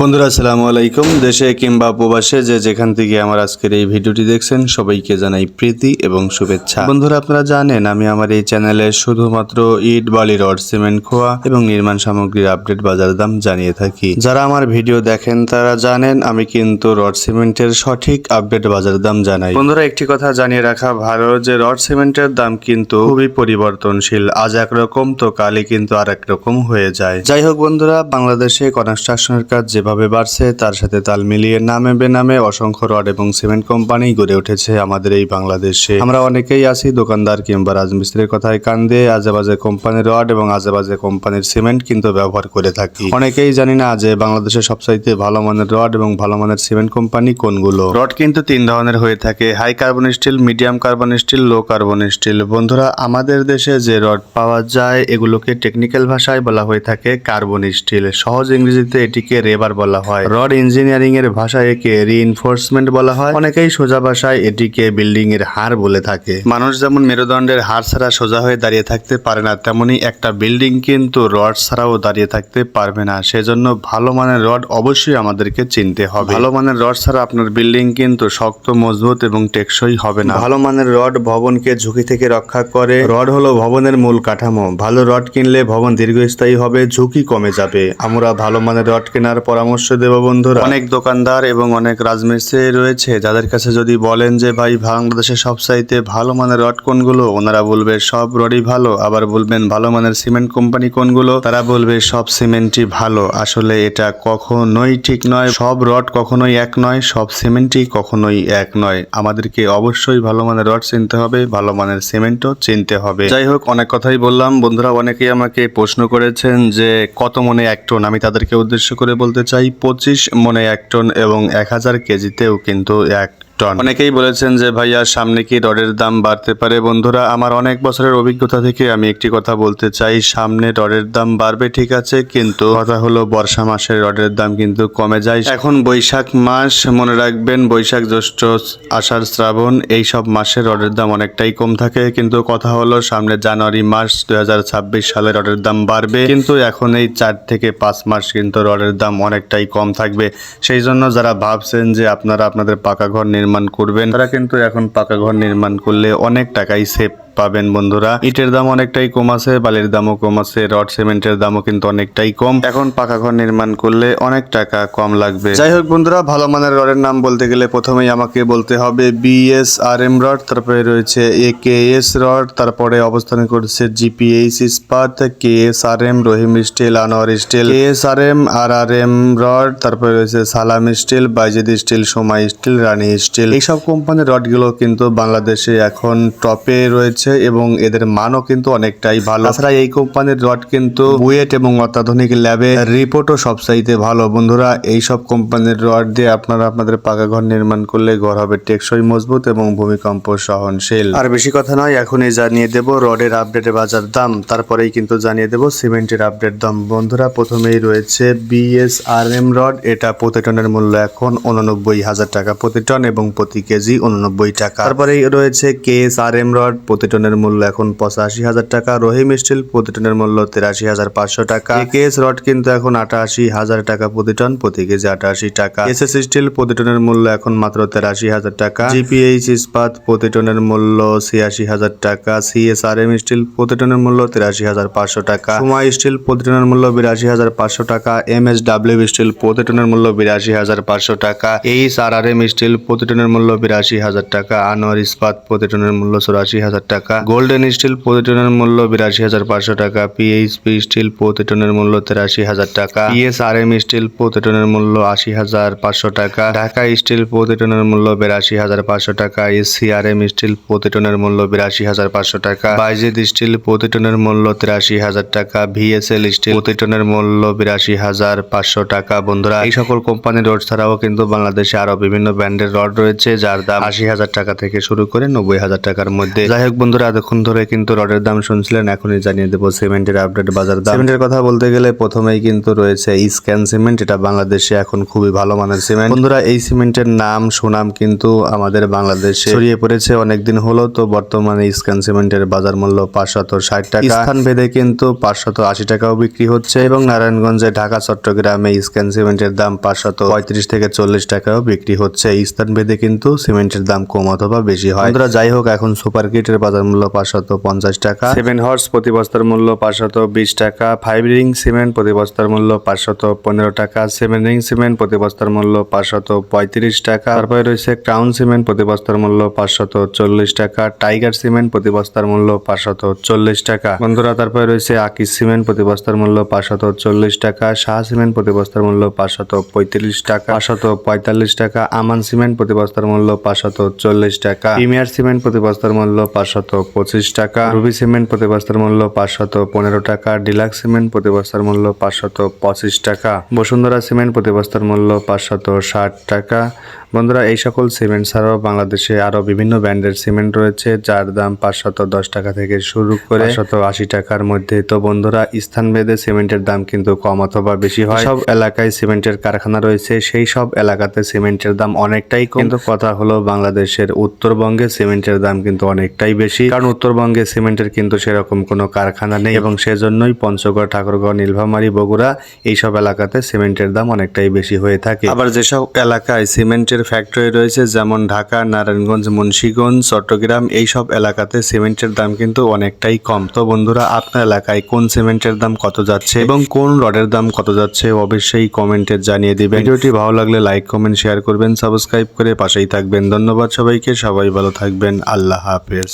বন্ধুরা, আসসালামু আলাইকুম। দেশে কিংবা প্রবাসে যে যেখান থেকে আমার আজকের এই ভিডিওটি দেখছেন, সবাইকে জানাই প্রীতি এবং শুভেচ্ছা। বন্ধুরা, আপনারা জানেন আমি আমার এই চ্যানেলে শুধুমাত্র ইট, বালি, রড, সিমেন্ট, খোয়া এবং নির্মাণ সামগ্রীর আপডেট বাজার দাম জানিয়ে থাকি। যারা আমার ভিডিও দেখেন, তারা জানেন আমি কিন্তু রড সিমেন্টের সঠিক আপডেট বাজার দাম জানাই। বন্ধুরা, একটি কথা জানিয়ে রাখা ভালো, যে রড সিমেন্টের দাম কিন্তু খুবই পরিবর্তনশীল। আজ একরকম, তো কালই কিন্তু আর রকম হয়ে যায়। যাই হোক বন্ধুরা, বাংলাদেশে কনস্ট্রাকশনের কাজ যেভাবে বাড়ছে, তার সাথে তাল মিলিয়ে নামে বেনামে অসংখ্য রড এবং সিমেন্ট কোম্পানি গড়ে উঠেছে আমাদের এই বাংলাদেশে। আমরা অনেকেই আছি, দোকানদার কিংবা রাজমিস্ত্রির কথায় কান দিয়ে আজেবাজে কোম্পানির রড এবং আজেবাজে কোম্পানির সিমেন্ট কিন্তু ব্যবহার করে থাকি। অনেকেই জানি না যে বাংলাদেশের সবচাইতে ভালো মানের রড এবং ভালো মানের সিমেন্ট কোম্পানি কোনগুলো। রড কিন্তু তিন ধরনের হয়ে থাকে, high carbon steel, medium carbon steel, low carbon steel. বন্ধুরা, আমাদের দেশে যে রড পাওয়া যায়, এগুলোকে টেকনিক্যাল ভাষায় বলা হয়ে থাকে কার্বন স্টিল। সহজ ইংরেজিতে এটিকে রেবার বলা হয়। রড ইঞ্জিনিয়ারিং এর ভাষায় একে রিইনফোর্সমেন্ট বলা হয়। অনেকেই সোজা ভাষায় এটিকে বিল্ডিং এর হার বলে থাকে। মানুষ যেমন মেরুদণ্ডের হার ছাড়া সোজা হয়ে দাঁড়িয়ে থাকতে পারে না তেমনি একটা বিল্ডিং কিন্তু রড ছাড়াও দাঁড়িয়ে থাকতে পারবে না। সেজন্য ভালো মানের রড অবশ্যই আমাদেরকে চিনতে হবে। ভালো মানের রড ছাড়া আপনার বিল্ডিং কিন্তু শক্ত মজবুত এবং টেকসই হবে না। ভালো মানের রড ভবনকে ঝুঁকি থেকে রক্ষা করে। রড হলো ভবনের মূল কাঠামো। ভালো রড কিনলে ভবন দীর্ঘস্থায়ী হবে ঝুঁকি কমে যাবে। আমরা ভালো মানের রড কেনার পরামর্শ দেব বন্ধুরা। অনেক দোকানদার এবং অনেক রাজমিস্ত্রি রয়েছে, যাদের কাছে যদি বলেন যে, ভাই, বাংলাদেশের সবসাইতে ভালো মানের রড কোনগুলো? ওনারা বলবে, সব রডই ভালো। আবার বলবেন, ভালো মানের সিমেন্ট কোম্পানি কোনগুলো? তারা বলবে, সব সিমেন্টই ভালো। আসলে এটা কখনোই ঠিক নয়। সব রড কখনোই এক নয়, সব সিমেন্টই কখনোই এক নয়। আমাদেরকে অবশ্যই ভালো মানের রড চিনতে হবে, ভালো মানের সিমেন্টও চিনতে হবে। যাই হোক, অনেক কথাই বললাম। বন্ধুরা, অনেকেই আমাকে প্রশ্ন করেছেন যে, কত মনে এক টন? আমি তাদেরকে উদ্দেশ্য করে বলতে চাই পঁচিশ মনে এক টন এবং এক হাজার কেজিতেও কিন্তু এক টন অনেকেই বলেছেন যে, ভাইয়া, সামনে কি রডের দাম বাড়তে পারে? বন্ধুরা, আমার অনেক বছরের অভিজ্ঞতা থেকে আমি একটি কথা বলতে চাই। সামনে রডের দাম বাড়বে, ঠিক আছে, কিন্তু কথা হলো, বর্ষা মাসের রডের দাম কিন্তু কমে যায়। এখন বৈশাখ মাস, মনে রাখবেন, বৈশাখ জ্যৈষ্ঠ আষাঢ় শ্রাবণ, এই সব মাসে রডের দাম অনেকটাই কম থাকে। কিন্তু কথা হলো, সামনে জানুয়ারি মাস, দুই হাজার ছাব্বিশ সালে রডের দাম বাড়বে, কিন্তু এখন এই চার থেকে পাঁচ মাস কিন্তু রডের দাম অনেকটাই কম থাকবে। সেই জন্য যারা ভাবছেন যে, আপনারা আপনাদের পাকা ঘর নির্মাণ করবেন। তারা কিন্তু এখন পাকা ঘর নির্মাণ করলে অনেক টাকাই সেভ পাবেন বন্ধুরা। ইটের দাম অনেকটাই কম আছে, বালির দামও কম আছে, রড সিমেন্টের দামও কিন্তু অনেকটাই কম। এখন পাকা ঘর নির্মাণ করলে অনেক টাকা কম লাগবে। যাই হোক বন্ধুরা, ভালো মানের রডের নাম বলতে গেলে প্রথমেই আমাকে বলতে হবে বিএস আর এম রড, তারপরে রয়েছে এ কে এস রড, তারপরে অবস্থান করছে GPH Ispat K S R M Rahim steel, Anwar steel K S R M R R M rod, তারপরে রয়েছে Salam steel, Baizid steel, Soma steel, Rani steel. এইসব কোম্পানির রডগুলো কিন্তু বাংলাদেশে এখন টপে রয়েছে। এবং এদের মানও কিন্তু অনেকটাই ভালো। তাছাড়া এই কোম্পানির রড কিন্তু বুয়েট এবং অত্যাধুনিক ল্যাবে রিপোর্টও সবসাইতে ভালো। বন্ধুরা এই সব কোম্পানির রড দিয়ে আপনারা আপনাদের পাকা ঘর নির্মাণ করলে ঘর হবে টেকসই, মজবুত এবং ভূমিকম্প সহনশীল। আর বেশি কথা নয়, এখনই জানিয়ে দেব রডের আপডেটে বাজার দাম। তারপরেই কিন্তু জানিয়ে দেব সিমেন্টের আপডেট দাম। বন্ধুরা, প্রথমেই রয়েছে বিএসআরএম রড। এটা প্রতি টনের মূল্য এখন উননব্বই হাজার টাকা প্রতি টন এবং প্রতি কেজি উননব্বই টাকা। তারপরেই রয়েছে K S R M rod. প্রতি টনের মূল্য এখন পঁচাশি হাজার টাকা রহিম স্টিল প্রতি টনের মূল্য তেরাশি হাজার পাঁচশো টাকা। কে এস রড কিন্তু এখন আটাশি হাজার টাকা প্রতি টন প্রতি কেজি আটাশি টাকা। এস এস স্টিল প্রতি টনের মূল্য এখন মাত্র তেরাশি হাজার টাকা। জিপিএইচ ইস্পাত প্রতি টনের মূল্য ছিয়াশি হাজার টাকা। সিএসআরএম স্টিল প্রতি টনের মূল্য তিরাশি হাজার পাঁচশো টাকা। সুমা স্টিল প্রতি টনের মূল্য বিরাশি হাজার পাঁচশো টাকা। এম এস ডাব্লিউ স্টিল প্রতি টনের মূল্য বিরাশি হাজার পাঁচশো টাকা। H R R M steel প্রতি টনের মূল্য বিরাশি হাজার টাকা। আনোয়ার ইস্পাত প্রতি টনের মূল্য চুরাশি হাজার টাকা। গোল্ডেন স্টিল প্রতি টনের মূল্য বিরাশি হাজার পাঁচশো টাকা। পিএইচপি স্টিল প্রতি টনের মূল্য তেরাশি হাজার টাকা। পিএসআরএম স্টিল প্রতি টনের মূল্য আশি হাজার পাঁচশো টাকা। ঢাকা স্টিল প্রতি টনের মূল্য বিরাশি হাজার পাঁচশো টাকা। এসসিআরএম স্টিল প্রতি টনের মূল্য বিরাশি হাজার পাঁচশো টাকা। বাইজেদ স্টিল প্রতি টনের মূল্য তিরাশি হাজার টাকা। ভিএসএল স্টিল প্রতি টনের মূল্য বিরাশি হাজার পাঁচশো টাকা। বন্ধুরা, এই সকল কোম্পানির রড ছাড়াও কিন্তু বাংলাদেশে আরও বিভিন্ন ব্র্যান্ডের রড রয়েছে, যার দাম আশি হাজার টাকা থেকে শুরু করে নব্বই হাজার টাকার মধ্যে। যাই হোক বন্ধুরা এতক্ষণ ধরে কিন্তু রডের দাম শুনছিলেন এখনই জানিয়ে দেবো সিমেন্টের আপডেট বাজার দাম। সিমেন্টের কথা বলতে গেলে প্রথমেই কিন্তু রয়েছে স্ক্যান সিমেন্ট এটা বাংলাদেশে এখন খুবই ভালো মানের সিমেন্ট। বন্ধুরা এই সিমেন্টের নাম সুনাম কিন্তু আমাদের বাংলাদেশে ছড়িয়ে পড়েছে অনেকদিন হলো তো বর্তমানে স্ক্যান সিমেন্টের বাজার মূল্য পাঁচশত ষাট টাকা। স্থান ভেদে কিন্তু পাঁচশত আশি টাকাও বিক্রি হচ্ছে। এবং নারায়ণগঞ্জে ঢাকা চট্টগ্রামে স্ক্যান সিমেন্টের দাম পাঁচশত পঁয়ত্রিশ থেকে চল্লিশ টাকাও বিক্রি হচ্ছে। স্থান ভেদে কিন্তু সিমেন্টের দাম কম অথবা বেশি হয়। বন্ধুরা যাই হোক এখন সুপার কিটের বাজার মূল্য পাঁচশত পঞ্চাশ টাকা সেভেন হর্স প্রতি বস্তার মূল্য পাঁচশত বিশ টাকা ফাইভ রিং সিমেন্ট প্রতি বস্তার মূল্য পাঁচশত পনেরো টাকা সেভেন রিং সিমেন্ট প্রতি বস্তার মূল্য পাঁচশত পঁয়ত্রিশ টাকা তারপরে রয়েছে ক্রাউন সিমেন্ট প্রতি বস্তার মূল্য পাঁচশত চল্লিশ টাকা টাইগার সিমেন্ট প্রতি বস্তার মূল্য পাঁচশত চল্লিশ টাকা বন্ধুরা তারপরে রয়েছে আকিস সিমেন্ট প্রতি বস্তার মূল্য পাঁচশত চল্লিশ টাকা শাহ সিমেন্ট প্রতি বস্তার মূল্য পাঁচশত পঁয়ত্রিশ টাকা পাঁচশত পঁয়তাল্লিশ টাকা আমান সিমেন্ট প্রতি বস্তার মূল্য পাঁচশত চল্লিশ টাকা প্রিমিয়ার সিমেন্ট প্রতি বস্তার মূল্য পাঁচশত পঁচিশ টাকা। রুবি সিমেন্ট প্রতি বস্তার মূল্য পাঁচশত পনেরো টাকা। ডিলাক্স সিমেন্ট প্রতি বস্তার মূল্য পাঁচশত পঁচিশ টাকা। বসুন্ধরা সিমেন্ট প্রতি বস্তার মূল্য পাঁচশত ষাট টাকা। বন্ধুরা এই সকল সিমেন্ট ছাড়াও বাংলাদেশে আরও বিভিন্ন ব্র্যান্ডের সিমেন্ট রয়েছে যার দাম পাঁচশত দশ টাকা থেকে শুরু করে শত আশি টাকার মধ্যে। তো বন্ধুরা স্থান ভেদে সিমেন্টের দাম কিন্তু কম অথবা বেশি হয়। সব এলাকায় সিমেন্টের কারখানা রয়েছে সেই সব এলাকাতে সিমেন্টের দাম অনেকটাই কম। কিন্তু কথা হলো বাংলাদেশের উত্তরবঙ্গে সিমেন্টের দাম কিন্তু অনেকটাই বেশি। কারণ উত্তরবঙ্গে সিমেন্টের কিন্তু সেরকম কোনো কারখানা নেই এবং সেজন্যই পঞ্চগড় ঠাকুরগড় নীলফামারী বগুড়া এইসব এলাকাতে সিমেন্টের দাম অনেকটাই বেশি হয়ে থাকে। আবার যেসব এলাকায় সিমেন্টের ফ্যাক্টরি রয়েছে যেমন ঢাকা নারায়ণগঞ্জ মুন্সীগঞ্জ চট্টগ্রাম এইসব এলাকাতে সিমেন্টের দাম কিন্তু অনেকটাই কম। তো বন্ধুরা আপনার এলাকায় কোন সিমেন্টের দাম কত যাচ্ছে এবং কোন রডের দাম কত যাচ্ছে অবশ্যই কমেন্টে জানিয়ে দিবেন। ভিডিওটি ভালো লাগলে লাইক কমেন্ট শেয়ার করবেন সাবস্ক্রাইব করে পাশেই থাকবেন। ধন্যবাদ সবাইকে সবাই ভালো থাকবেন। আল্লাহ হাফেজ।